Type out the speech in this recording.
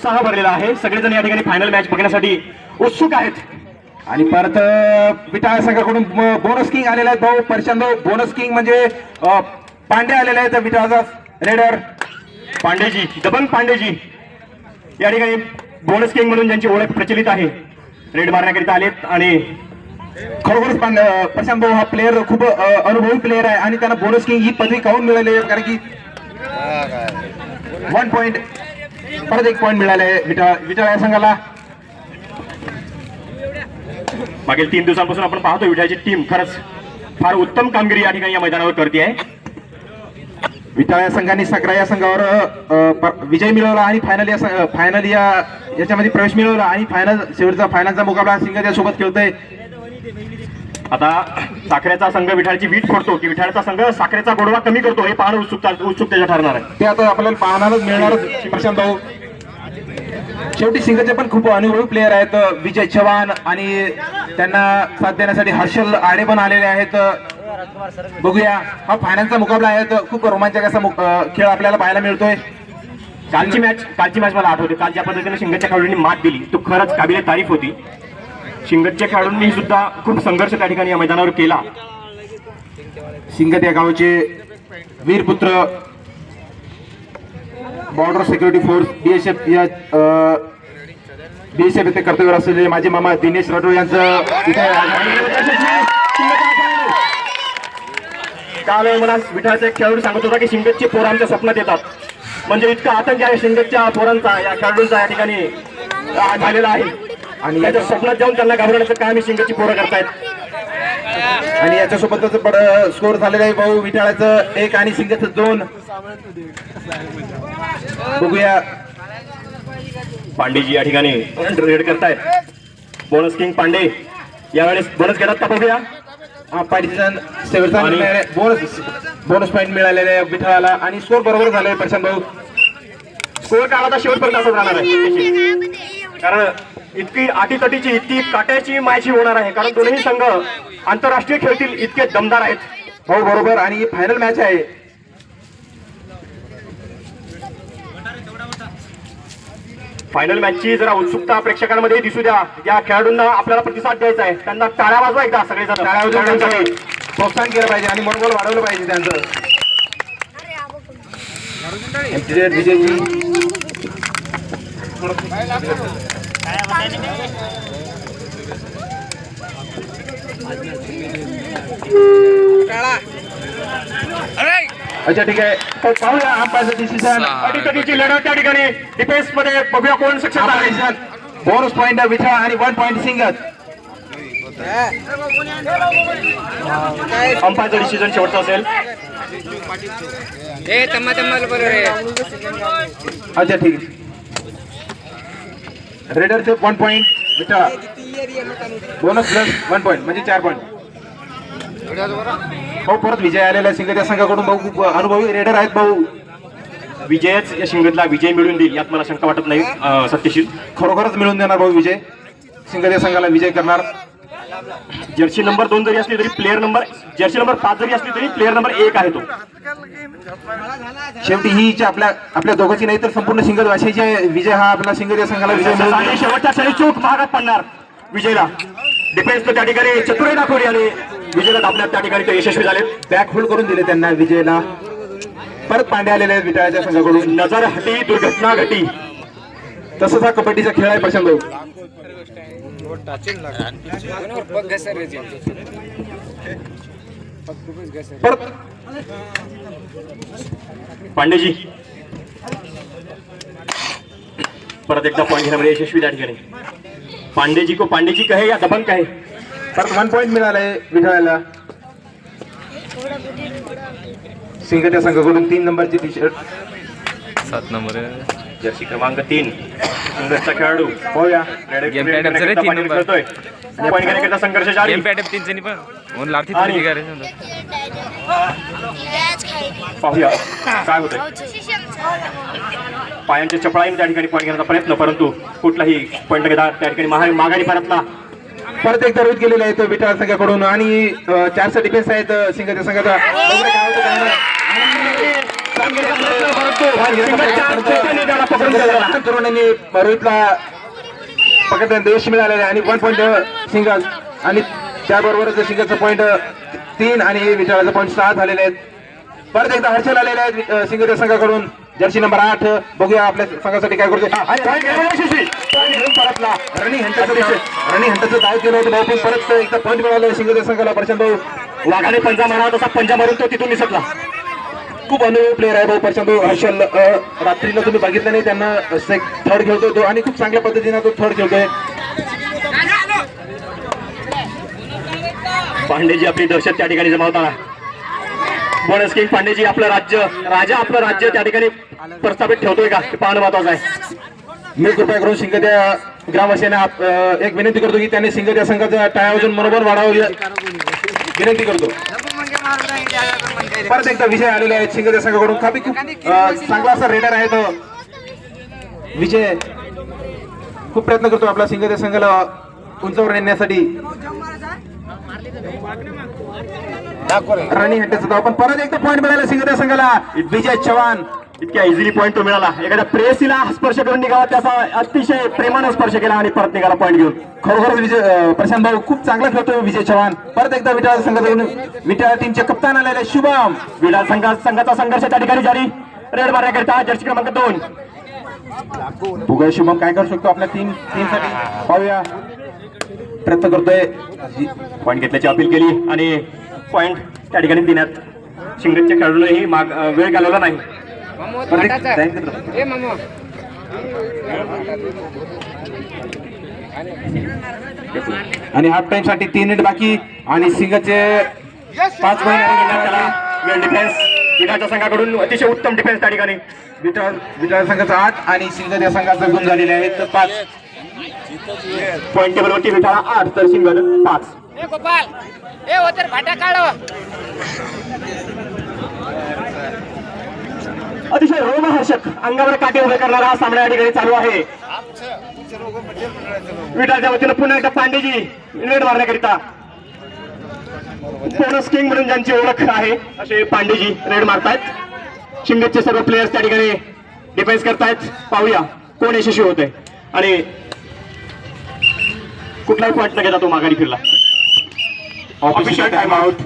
उत्साह भरलेला आहे. सगळेजण या ठिकाणी फायनल मॅच बघण्यासाठी उत्सुक आहेत. आणि परत अ, विटाळ संघाकडून बोनस किंग आलेला आहे भाऊ प्रशांत भाऊ बोनस किंग म्हणजे पांडे आलेले आहेत. विटाळचा रेडर पांडेजी दबंग पांडेजी. या ठिकाणी बोनस किंग म्हणून ज्यांची ओळख प्रचलित आहे. रेड मारण्याकरिता आलेत. आणि खरोखरच पांडे प्रशांत भाऊ हा प्लेअर खूप अनुभवी प्लेअर आहे. आणि त्यांना बोनस किंग ही पदवी काऊन मिळाली? आहे कारण की वन पॉइंट परत एक पॉईंट मिळाले. विठा या संघाला. मागील तीन दिवसांपासून आपण पाहतो विठाची टीम खरंच फार उत्तम कामगिरी या ठिकाणी या मैदानावर करते आहे विटाळ या संघाने सकरा या संघावर विजय मिळवला आणि फायनल या फायनल या याच्यामध्ये प्रवेश मिळवला आणि फायनल शेवटचा फायनलचा मुकाबला सिंगाच्या सोबत खेळतोय. आता साखरेचा संघ विठाळची वीट फोडतो की विठाळचा संघ साखरेचा गोडवा कमी करतो हे पाहणं उत्सुकता उत्सुकतेचं ठरणार आहे. ते आता आपल्याला पाहणारच मिळणारच प्रशांत भाऊ. शेवटी सिंगचे पण खूप अनुभवी प्लेअर आहेत विजय चव्हाण आणि त्यांना साथ देण्यासाठी हर्षल आडे पण आलेले आहेत. बघूया हा फायनलचा मुकाबला आहे तर खूप रोमांचक असा खेळ आपल्याला पाहायला मिळतोय. कालची मॅच कालची मॅच मला आठवते. काल ज्या पद्धतीने शिंगच्या खेळाडूंनी मात दिली. तो खरंच काबिले तारीफ होती. शिंगतच्या खेळाडूंनी सुद्धा खूप संघर्ष त्या ठिकाणी या मैदानावर केला. सिंगत या गावचे वीरपुत्र बॉर्डर सिक्युरिटी फोर्स बीएसएफ या बीएसएफ येथे कर्तव्य असलेले माझे मामा दिनेश राठोड यांचं काल मला विठाचे एक खेळाडू सांगत होता की शिंगतचे पोर आमच्या स्वप्नात येतात. म्हणजे इतका आतंक आहे शिंगतच्या पोरांचा या खेळाडूंचा या ठिकाणी झालेला आहे. आणि त्याच्या स्वप्नात जाऊन त्यांना घाबरण्याचं काम ही शिंगतची पोरं करतायत. आणि याच्यासोबतच बड स्कोर झालेला आहे भाऊ विठाळाचं एक आणि सिंगचं दोन. बघूया. पांडेजी या ठिकाणी रेड करतायत. Bonus king Pande. यावेळेस बोनस घेतात का बघूया? हा बोनस बोनस पॉईंट मिळालेले आहे. विठाळाला आणि स्कोर बरोबर झाले प्रशांत भाऊ. स्कोर काळ आता शेवटपर्यंत असंच राहणार आहे. कारण इतकी आटीतटीची इतकी काट्याची मॅची होणार आहे. कारण दोन्ही संघ आंतरराष्ट्रीय खेळतील इतके दमदार आहेत. भाऊ बरोबर. आणि फायनल मॅच आहे. फायनल मॅचची जरा उत्सुकता प्रेक्षकांमध्ये दिसू द्या. या खेळाडूंना आपल्याला प्रतिसाद द्यायचा आहे. त्यांना टाळ्या वाजवा एकदा सगळे जण टाळ्या वाजवून त्यांचं प्रोत्साहन केलं पाहिजे आणि मनोबल वाढवलं पाहिजे त्यांचं. विजयजी. अच्छा ठीक आहे. तर पाहूया अंपायरचं डिसिजन अटीतटीची लढत त्या ठिकाणी डिफेन्समध्ये बघूया कोण आहे. बोनस पॉइंट विठा आणि वन पॉइंट सिंगत अंपायरचा डिसिजन शेवटचा असेल. अच्छा ठीक आहे. रेडरचे one point Vitha bonus plus one point म्हणजे चार पॉइंट भाऊ परत विजय आलेला आहे सिंगत या संघाकडून. भाऊ खूप अनुभवी रेडर आहेत भाऊ. विजयच या शिंगतला विजय मिळवून देईल यात मला शंका वाटत नाही सत्यशील. खरोखरच मिळून देणार भाऊ विजय. सिंगत या संघाला विजय करणार. जर्सी नंबर दोन जरी असली तरी प्लेअर नंबर जर्सी नंबर पाच जरी असली तरी प्लेअर नंबर एक आहे तो. शेवटी ही इच्छा आपल्या आपल्या दोघांची नाही तर संपूर्ण सिंगत वाशाची आहे विजय हा आपला सिंगत या संघाला विजय मिळवून शेवटच्या क्षणी चूक महागात पडणार विजयला. डिफेन्स त्या ठिकाणी चतुराई दाखवली आणि विजयला दाबण्यात त्या ठिकाणी ते यशस्वी झाले. बॅक होल्ड करून दिले त्यांना विजयला. परत पांडे आलेले आहेत विटाळ्याच्या संघाकडून. नजर हटी दुर्घटना घटी तसंच हा कबड्डीचा खेळ आहे प्रशांत पांडेजी. परत एकदा पॉईंट घेण्यामध्ये यशस्वी त्या ठिकाणी पांडेजी को पांडेजी कहे या दबंग कहे? परत वन पॉइंट मिळालाय विठाळ्याला सिंगट या संघाकडून तीन नंबरची टी शर्ट सात नंबर जर्सी क्रमांक तीन. इंग्रजचा खेळाडू. पाहूया Game pattern जरी तीन number. खेळतोय. पॉईंट घेण्याकरिता संघर्ष जारी. गेम पॅटअप तीन जणी पण. म्हणून लाठी आणि- तरी काय. पाहूया. होतंय? पायांच्या चपळाईने त्या ठिकाणी पॉईंट घेण्याचा प्रयत्न परंतु कुठलाही पॉईंट घेता त्या ठिकाणी माघारी माघारी परतला. परत एक तरवीत गेलेला आहे तो विठाळ संघाकडून आणि अं, चारचा डिफेन्स आहेत अं, सिंगट या संघाचा तरुणांनी रोहितला पकडताना यश मिळालेलं आणि वन पॉईंट सिंगल आणि त्याबरोबरच सिंगलचं पॉईंट तीन आणि विचाराचं पॉईंट सहा झालेले आहेत परत एकदा हर्षल आलेले आहेत अं, सिंगच्या संघाकडून जर्सी नंबर आठ बघूया आपल्या संघासाठी काय हा, परतला. रणी ह्यांच्याचं रणी ह्यांच्याचं डाव केलं होतं भाऊ परत एकदा पॉईंट मिळालं सिंगच्या संघाला प्रशांत भाऊ वाघाने पंजा मारावा तसा पंजा मारून तो तिथून निसटला खूप अनुभवी प्लेअर आहे भाऊ. प्रशांत भाऊ हर्षल रात्रीला तुम्ही बघितलं नाही त्यांना थर्ड खेळतोय तो. आणि खूप चांगल्या पद्धतीने तो थर्ड खेळतोय. पांडेजी आपली दहशत त्या ठिकाणी जमावताना. बोनस किंग पांडेजी आपलं राज्य राजा आपलं राज्य त्या ठिकाणी प्रस्थापित ठेवतोय का? पाहणं महत्वाचं आहे. मी कृपया करून सिंगद्या ग्रामवासियांना एक विनंती करतो की त्यांनी सिंगद्या संघाचा टाळ्यावाजून मनोबल वाढावं. विनंती करतो. परत एकदा विजय आलेले आहेत सिंगद्या संघाकडून. काफी खूप चांगला असा रेडर आहे तो. विजय खूप प्रयत्न करतो आपला सिंगद्या संघाला उंचावर नेण्यासाठी. राणी हंटेचा धाव पण परत एकदा पॉईंट मिळाला सिंगद्या संघाला. विजय चव्हाण इतक्या इझिली पॉईंट तो मिळाला. एखाद्या प्रेसीला स्पर्श करून निघावा त्याचा अतिशय प्रेमानं स्पर्श केला आणि परत निघाला पॉईंट घेऊन. खरोखर विजय प्रशांत भाऊ खूप चांगला खेळतो विजय चव्हाण. परत एकदा विटाळ संघाकडून विटाळ टीमचे कप्तान आलेले शुभम. विटाळ संघा संघाचा संघर्ष त्या ठिकाणी जारी. रेड मारण्याकरिता जर्सी क्रमांक दोन. बघूया शुभम काय करू शकतो आपल्या टीम टीमसाठी पाहूया. प्रयत्न करतोय. पॉईंट घेतल्याची अपील केली आणि पॉईंट त्या ठिकाणी देण्यात. शिंगटच्या खेळाडूनही माग वेळ घालवला नाही. मामू. ए मामू. आणि हाफ टाइमसाठी तीन मिनिट बाकी आणि सिंगचे पाच. वेल डिफेन्स विडाच्या संघाकडून अतिशय उत्तम डिफेन्स त्या ठिकाणी. विटाळ संघाचा आठ आणि सिंग या संघाचा गुण झालेले आहेत तर पाच पॉईंट टेबलवरती विटाळा आठ तर सिंगल पाच. ए गोपाल. ए ओतर फाटा काढ अतिशय रोमहर्षक अंगावर काटे उभे करणारा हा सामना या ठिकाणी चालू आहे. विटाच्या वतीनं पुन्हा एकदा पांडेजी नेट मारण्याकरिता बोनस किंग म्हणून ज्यांची ओळख आहे असे पांडेजी रेड मारतायत. शिंगेचे सर्व प्लेयर्स त्या ठिकाणी डिफेन्स करतायत. पाहूया कोण यशस्वी होत आहे आणि कुठलाही पॉईंट न घेता तो माघारी फिरला. Official time out